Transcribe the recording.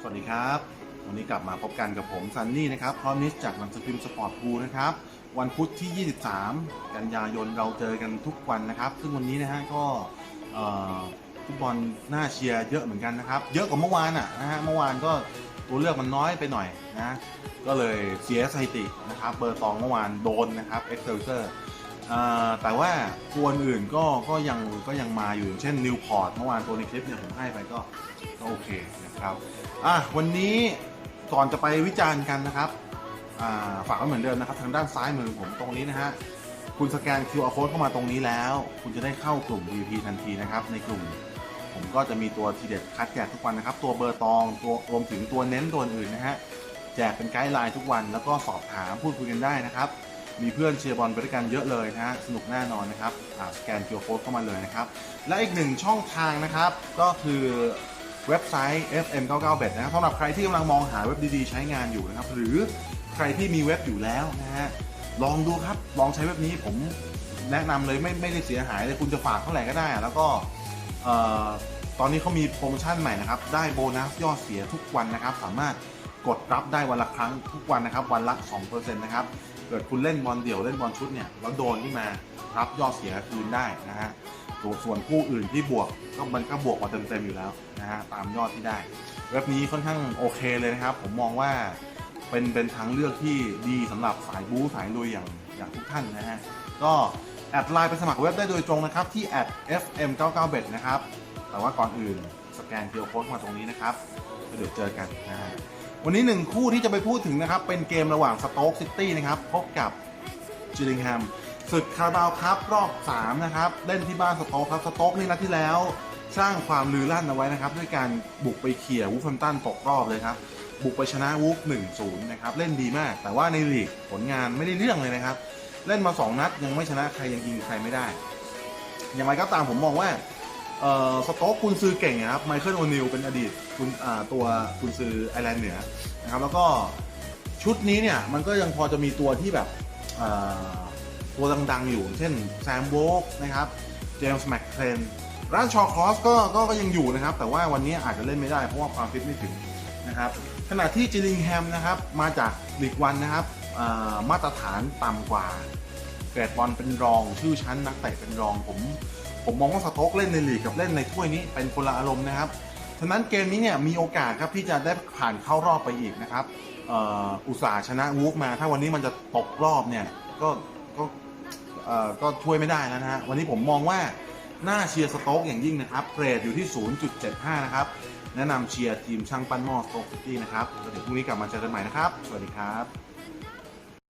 สวัสดีครับ วันนี้กลับมาพบกันกับผมซันนี่นะครับพร้อมนิสจากหนังสือพิมพ์สปอร์ตพูนะครับ วันพุธที่ 23 กันยายนเราเจอกันทุกวันนะครับ ซึ่งวันนี้นะฮะก็ฟุตบอลน่าเชียร์เยอะเหมือนกันนะครับ เยอะกว่าเมื่อวานอะนะฮะเมื่อวานก็ตัวเลือกมันน้อยไปหน่อยนะ ก็เลยเสียสถิตินะครับ เบอร์ตองเมื่อวานโดนนะครับเอ็กเซลเซอร์ แต่ว่าตัวอื่นก็ก็ยังก็ยังมาอยู่เช่นนิวพอร์ตเมื่อวานตัวในคลิปเนี่ยผมให้ไปก็ก็โอเคนะครับอะวันนี้ก่อนจะไปวิจารณ์กันนะครับฝากไว้เหมือนเดิมนะครับ ทางด้านซ้ายมือผมตรงนี้นะฮะคุณสแกน QR code เข้ามาตรงนี้แล้ว คุณจะได้เข้ากลุ่ม VP ทันทีนะครับ ในกลุ่ม ผมก็จะมีตัวทีเด็ดคัดแจกทุกวันนะครับ ตัวเบอร์ตองตัวรวมถึงตัวเน้นตัวอื่นนะฮะแจกเป็นไกด์ไลน์ทุกวันแล้วก็สอบถามพูดคุยกันได้นะครับ มีเพื่อนเชียร์บอลไปด้วยกันเยอะเลยนะฮะสนุกแน่นอนนะครับอ่าสแกน QR code เข้ามาเลยนะครับ และอีกหนึ่งช่องทางนะครับ ก็คือเว็บไซต์ fm99bet นะครับสำหรับใครที่กำลังมองหาเว็บดีๆ ใช้งานอยู่นะครับ หรือใครที่มีเว็บอยู่แล้วนะฮะลองดูครับลองใช้เว็บนี้ผมแนะนำเลยไม่ไม่ได้เสียหายเลยคุณจะฝากเท่าไหร่ก็ได้ แล้วก็ตอนนี้เขามีโปรโมชั่นใหม่นะครับ ได้โบนัสยอดเสียทุกวันนะครับ สามารถ กดรับได้วันละครั้งทุกวันนะครับ วันละ2%นะครับเกิดคุณเล่นบอลเดี่ยวเล่นบอลชุดเนี่ยแล้วโดนขึ้นมารับยอดเสียคืนได้นะฮะส่วนส่วนคู่อื่นที่บวกก็มันก็บวกมาเต็มๆอยู่แล้วนะฮะตามยอดที่ได้ เว็บนี้ค่อนข้างโอเคเลยนะครับ ผมมองว่าเป็นเป็นทางเลือกที่ดีสำหรับสายบู๊สายลุยอย่างอย่างทุกท่านนะฮะก็แอดไลน์ไปสมัครเว็บได้โดยตรงนะครับ ที่ @fm99bet นะครับ แต่ว่าก่อนอื่นสแกนเคียโค้ดมาตรงนี้นะครับแล้วเดี๋ยวเจอกันนะฮะ วันนี้หนึ่งคู่ที่จะไปพูดถึงนะครับ เป็นเกมระหว่างสโต๊กซิตี้นะครับพบกับจิลิงแฮมศึกคาราบาวครับรอบ 3 นะครับ เล่นที่บ้านสโต๊กครับสโต๊กนี่นัดที่แล้ว สร้างความลือลั่นเอาไว้นะครับ ด้วยการบุกไปเขี่ยวูฟแฮมตันตกรอบเลยครับ บุกไปชนะวูฟ1-0 นะครับ เล่นดีมาก แต่ว่าในลีกผลงานไม่ได้เรื่องเลยนะครับ เล่นมา 2 นัดยังไม่ชนะใครยังยิงใครไม่ได้ อย่างไรก็ตามผมมองว่า เอ่อสโต๊กคุณซื้อเก่งนะครับไมเคิลโอนิลเป็นอดีตคุณอ่าตัวคุณซื้อไอร์แลนด์เหนือนะครับแล้วก็ชุดนี้เนี่ยมันก็ยังพอจะมีตัวที่แบบอ่อตัวดังๆอยู่ เช่นแซมโวกนะครับเจมส์แมคเคลนร้านชอครอสก็ก็ก็ยังอยู่นะครับ แต่ว่าวันนี้อาจจะเล่นไม่ได้เพราะว่าความฟิตไม่ถึงนะครับขณะที่จิลิงแฮมนะครับมาจากลีกวันนะครับมาตรฐานต่ำกว่าเกรดบอลเป็นรองชื่อชั้นนักเตะเป็นรองผม ผมมองว่าสโต๊กเล่นในลีกกับเล่นในถ้วยนี้เป็นคนละอารมณ์นะครับฉะนั้นเกมนี้เนี่ยมีโอกาสครับที่จะได้ผ่านเข้ารอบไปอีกนะครับอ,อุตสาห์ชนะวูฟมา ถ้าวันนี้มันจะตกรอบเนี่ยก็ก็ก็ช่วยไม่ได้แล้วนะฮะวันนี้ผมมองว่าน่าเชียร์สโต๊กอย่างยิ่งนะครับเกรดอยู่ที่ 0.75 นะครับ แนะนำเชียร์ทีมช่างปั้นหม้อสโต๊กซิตี้นะครับเดี๋ยวพรุ่งนี้กลับมาเจอกันใหม่นะครับ สวัสดีครับ